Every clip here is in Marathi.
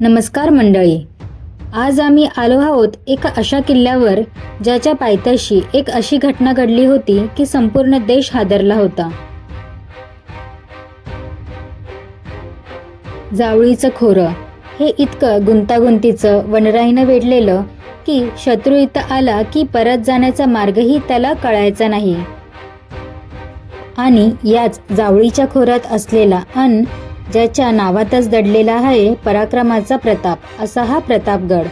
नमस्कार मंडळी. आज आम्ही आलो आहोत एका अशा किल्ल्यावर ज्याच्या पायथ्याशी एक अशी घटना घडली होती की संपूर्ण देश हादरला होता. जावळीचं खोरं. हे इतकं गुंतागुंतीचं वनराईनं वेढलेलं की शत्रू इथं आला की परत जाण्याचा मार्गही त्याला कळायचा नाही. आणि याच जावळीच्या खोऱ्यात असलेला अन ज्याच्या नावातच दडलेला आहे पराक्रमाचा प्रताप असा हा प्रतापगड.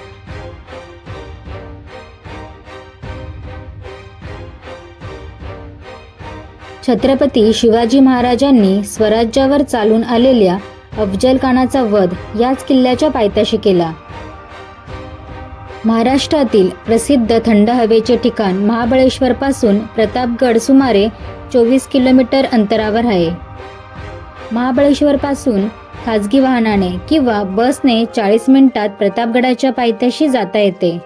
छत्रपती शिवाजी महाराजांनी स्वराज्यावर चालून आलेल्या अफजल खानाचा वध याच किल्ल्याच्या पायथ्याशी केला. महाराष्ट्रातील प्रसिद्ध थंड हवेचे ठिकाण महाबळेश्वरपासून प्रतापगड सुमारे चोवीस किलोमीटर अंतरावर आहे. महाबळेश्वरपासून खाजगी वाहनाने किंवा बसने चाळीस मिनिटात प्रतापगडाच्या पायथ्याशी जाता येते.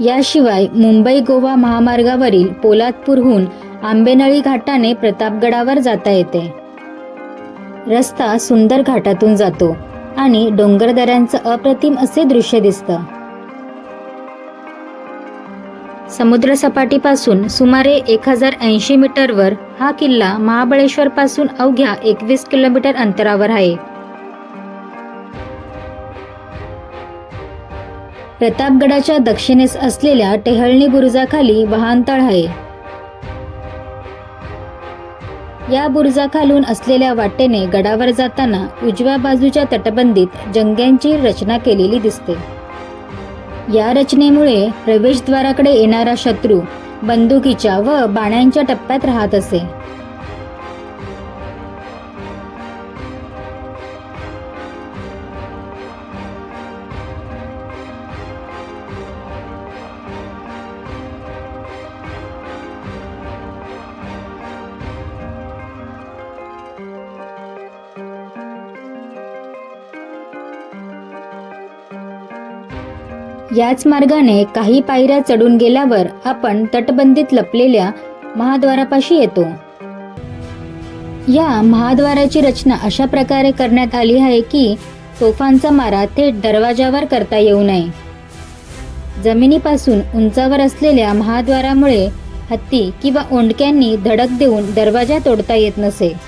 याशिवाय मुंबई गोवा महामार्गावरील पोलादपूरहून आंबेनळी घाटाने प्रतापगडावर जाता येते. रस्ता सुंदर घाटातून जातो आणि डोंगरदऱ्यांचं अप्रतिम असे दृश्य दिसतं. समुद्रसपाटीपासून सुमारे एक हजार ऐंशी मीटरवर हा किल्ला महाबळेश्वरपासून अवघ्या एकवीस किलोमीटर अंतरावर आहे. प्रतापगडाच्या दक्षिणेस असलेल्या टेहळणी बुरुजाखाली वाहनतळ आहे. या बुरुजाखालून असलेल्या वाटेने गडावर जाताना उजव्या बाजूच्या तटबंदीत जंग्यांची रचना केलेली दिसते. या रचनेमुळे प्रवेशद्वाराकडे येणारा शत्रू बंदुकीच्या व बाण्यांच्या टप्प्यात राहत असे. याच मार्गाने काही पायऱ्या चढून गेल्यावर आपण तटबंदीत लपलेल्या महाद्वारापाशी येतो. या महाद्वाराची रचना अशा प्रकारे करण्यात आली आहे की तोफांचा मारा थेट दरवाजावर करता येऊ नये. जमिनीपासून उंचावर असलेल्या महाद्वारामुळे हत्ती किंवा ओंडक्यांनी धडक देऊन दरवाजा तोडता येत नसे.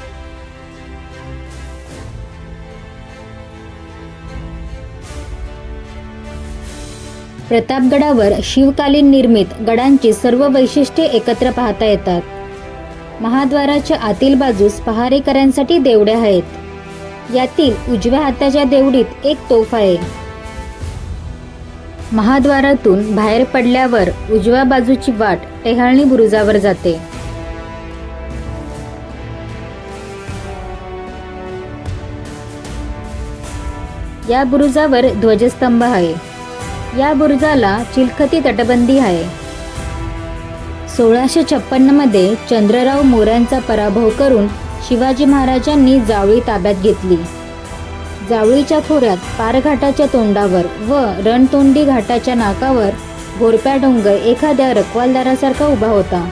प्रतापगडावर शिवकालीन निर्मित गडांची सर्व वैशिष्ट्ये एकत्र पाहता येतात. महाद्वाराच्या आतील बाजूस पहारेकऱ्यांसाठी देवड्या आहेत. यातील उजव्या हाताच्या देवडीत एक तोफ आहे. महाद्वारातून बाहेर पडल्यावर उजव्या बाजूची वाट टेहाळणी बुरुजावर जाते. या बुरुजावर ध्वजस्तंभ आहे. या बुरुजाला चिलखती तटबंदी आहे. सोळाशे छप्पन्नमध्ये चंद्रराव मोऱ्यांचा पराभव करून शिवाजी महाराजांनी जावळी ताब्यात घेतली. जावळीच्या खोऱ्यात पारघाटाच्या तोंडावर व रणतोंडी घाटाच्या नाकावर भोरप्या डोंगर एखाद्या रखवालदारासारखा उभा होता.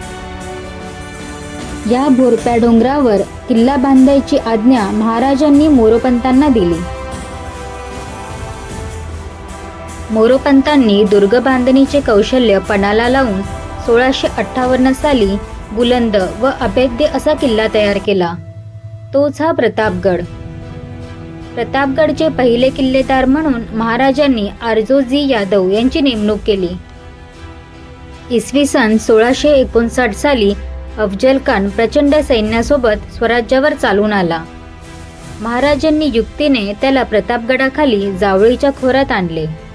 या भोरप्या डोंगरावर किल्ला बांधायची आज्ञा महाराजांनी मोरोपंतांना दिली. मोरोपंतांनी दुर्ग बांधणीचे कौशल्य पणाला लावून सोळाशे अठ्ठावन्न साली बुलंद व अभेद्य असा किल्ला तयार केला. तोच हा प्रतापगड. प्रतापगडचे पहिले किल्लेदार म्हणून महाराजांनी आरजोजी यादव यांची नेमणूक केली. इसवी सन सोळाशे एकोणसाठ साली अफजल खान प्रचंड सैन्यासोबत स्वराज्यावर चालून आला. महाराजांनी युक्तीने त्याला प्रतापगडाखाली जावळीच्या खोऱ्यात आणले.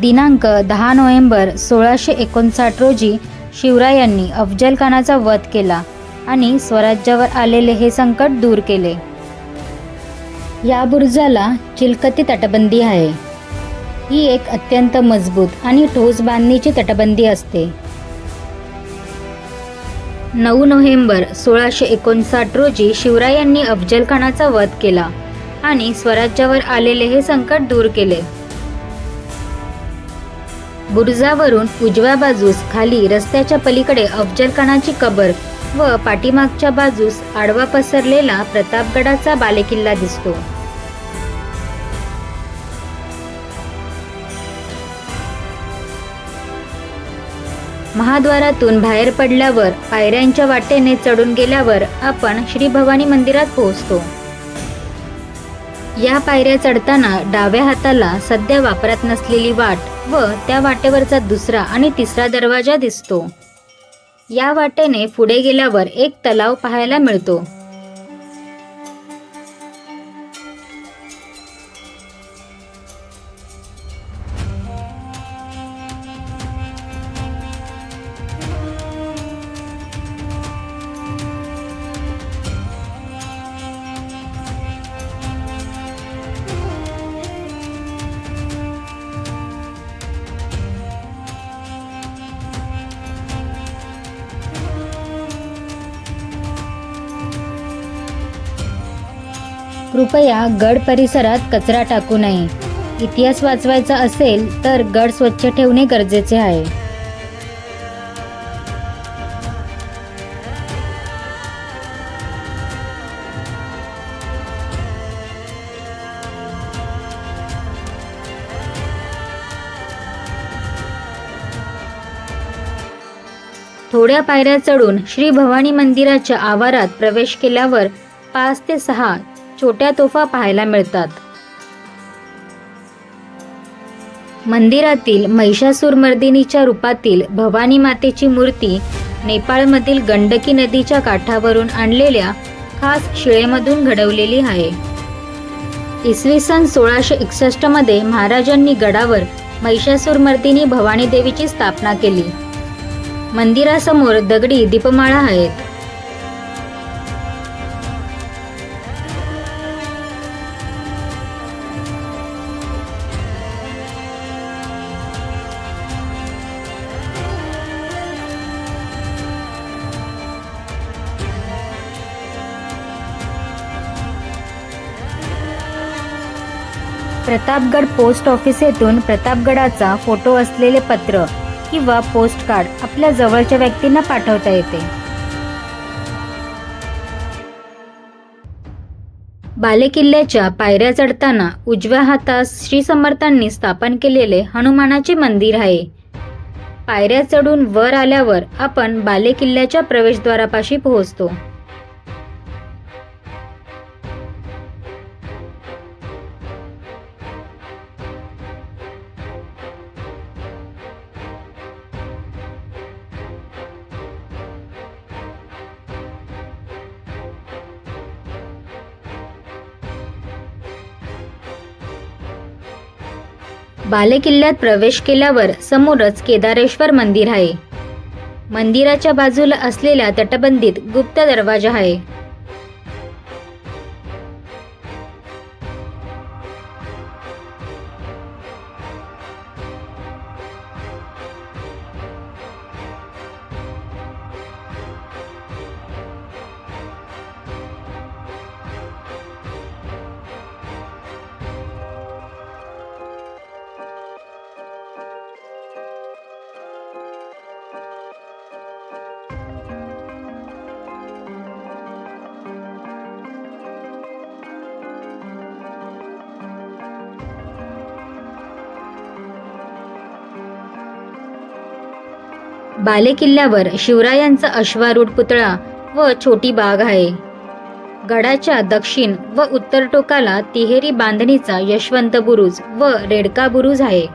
दिनांक दहा नोव्हेंबर सोळाशे एकोणसाठ रोजी शिवरायांनी अफजलखानाचा वध केला आणि स्वराज्यावर आलेले हे संकट दूर केले. या बुरुजाला चिलकती तटबंदी आहे. ही एक अत्यंत मजबूत आणि ठोस बांधणीची तटबंदी असते. नऊ नोव्हेंबर सोळाशे एकोणसाठ रोजी शिवरायांनी अफजलखानाचा वध केला आणि स्वराज्यावर आलेले हे संकट दूर केले. बुरुजावरून उजव्या बाजूस खाली रस्त्याच्या पलीकडे अफजलखानाची कबर व पाठीमागच्या बाजूस आडवा पसरलेला प्रतापगडाचा बालेकिल्ला दिसतो. महाद्वारातून बाहेर पडल्यावर पायऱ्यांच्या वाटेने चढून गेल्यावर आपण श्री भवानी मंदिरात पोहोचतो. या पायऱ्या चढताना डाव्या हाताला सध्या वापरात नसलेली वाट व त्या वाटेवरचा दुसरा आणि तिसरा दरवाजा दिसतो. या वाटेने पुढे गेल्यावर एक तलाव पाहायला मिळतो. कृपया गड परिसरात कचरा टाकू नये. इतिहास वाचवायचा असेल तर गड स्वच्छ ठेवणे गरजेचे आहे. थोड्या पायऱ्या चढून श्री भवानी मंदिराच्या आवारात प्रवेश केल्यावर पाच ते सहा छोट्या तोफा पाहायला मिळतात. मंदिरातील महिषासूरमर्दिनीच्या रूपातील भवानी मातेची मूर्ती नेपाळमधील गंडकी नदीच्या काठावरून आणलेल्या खास शिळेमधून घडवलेली आहे. इसवी सन सोळाशे एकसष्टमध्ये महाराजांनी गडावर महिषासूरमर्दिनी भवानी देवीची स्थापना केली. मंदिरासमोर दगडी दीपमाळा आहेत. प्रतापगड पोस्ट ऑफिस येथून प्रतापगडाचा फोटो असलेले पत्र किंवा पोस्ट कार्ड आपल्या जवळच्या व्यक्तींना पाठवता येते. बालेकिल्ल्याच्या पायऱ्या चढताना उजव्या हातास श्री समर्थांनी स्थापन केलेले हनुमानाचे मंदिर आहे. पायऱ्या चढून वर आल्यावर आपण बालेकिल्ल्याच्या प्रवेशद्वारापाशी पोहोचतो. बालेकिल्ल्यात प्रवेश केल्यावर समोरच केदारेश्वर मंदिर आहे. मंदिराच्या बाजूला असलेल्या तटबंदीत गुप्त दरवाजा आहे. बालेकिल्ल्यावर शिवरायांचा अश्वारूढ पुतळा व छोटी बाग आहे. गडाच्या दक्षिण व उत्तर टोकाला तिहेरी बांधणीचा यशवंत बुरुज व रेडका बुरुज आहे.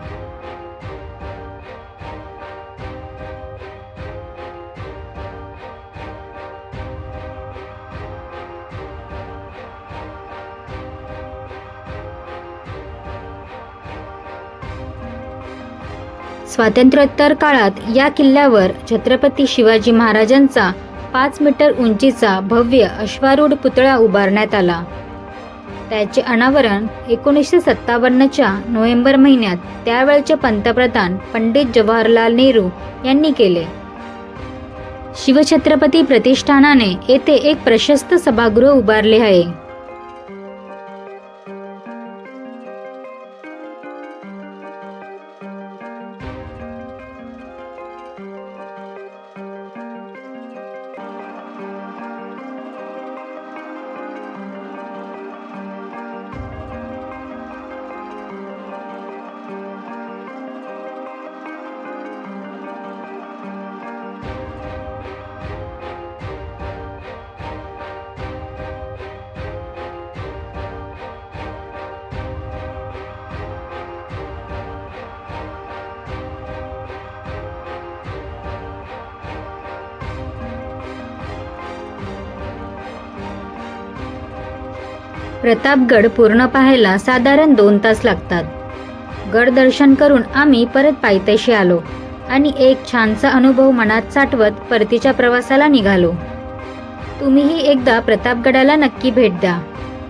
स्वातंत्र्योत्तर काळात या किल्ल्यावर छत्रपती शिवाजी महाराजांचा पाच मीटर उंचीचा भव्य अश्वारूढ पुतळा उभारण्यात आला. त्याचे अनावरण एकोणीसशे सत्तावन्नच्या नोव्हेंबर महिन्यात त्यावेळचे पंतप्रधान पंडित जवाहरलाल नेहरू यांनी केले. शिवछत्रपती प्रतिष्ठानाने येथे एक प्रशस्त सभागृह उभारले आहे. प्रतापगड पूर्ण पाहायला साधारण दोन तास लागतात. गड दर्शन करून आम्ही परत पायथ्याशी आलो आणि एक छानसा अनुभव मनात साठवत परतीच्या प्रवासाला निघालो. तुम्हीही एकदा प्रतापगडाला नक्की भेट द्या.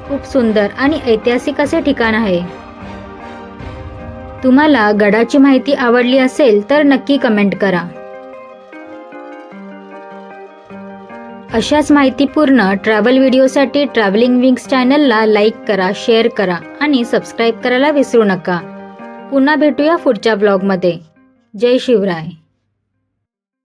खूप सुंदर आणि ऐतिहासिक असे ठिकाण आहे. तुम्हाला गडाची माहिती आवडली असेल तर नक्की कमेंट करा. अशाच माहितीपूर्ण ट्रॅव्हल व्हिडिओसाठी ट्रॅव्हलिंग विंग्स चॅनलला लाईक करा शेअर करा आणि सबस्क्राईब करायला विसरू नका. पुन्हा भेटूया पुढच्या ब्लॉगमध्ये जय शिवराय.